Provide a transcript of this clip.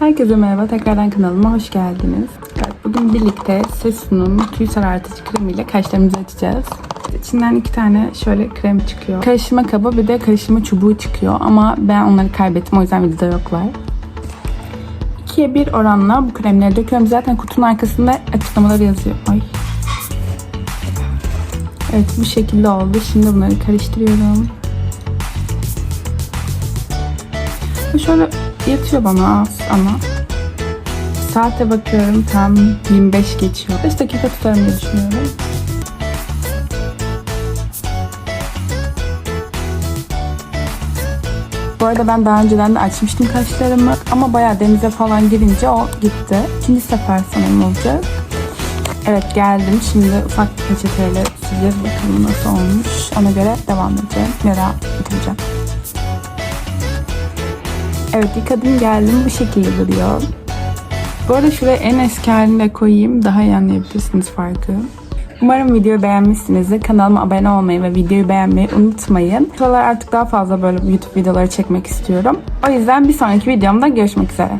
Herkese merhaba, tekrardan kanalıma hoş geldiniz. Evet, bugün birlikte Sesun'un tüy sarartıcı kremiyle kaşlarımızı açacağız. İçinden iki tane şöyle krem çıkıyor. Karıştırma kabı bir de karıştırma çubuğu çıkıyor ama ben onları kaybettim o yüzden videoda yoklar. 2'ye 1 oranla bu kremleri döküyorum. Zaten kutunun arkasında açıklamaları yazıyor. Ay. Evet bu şekilde oldu. Şimdi bunları karıştırıyorum. Şöyle yatıyor bana az ama saate bakıyorum tam 25 geçiyor. 5 dakika tutarım diye düşünüyorum. Bu arada ben daha önceden de açmıştım kaşlarımı ama bayağı denize falan girince o gitti. İkinci sefer sanırım olacak. Evet geldim. Şimdi ufak bir peçeteyle sileceğiz bakalım nasıl olmuş. Ona göre devam edeceğim. Ya da bitireceğim. Evet yıkadım geldim. Bu şekilde duruyor. Bu arada şuraya en eski halini de koyayım. Daha iyi anlayabilirsiniz farkı. Umarım videoyu beğenmişsinizdir. Kanalıma abone olmayı ve videoyu beğenmeyi unutmayın. Şuralar artık daha fazla böyle YouTube videoları çekmek istiyorum. O yüzden bir sonraki videomda görüşmek üzere.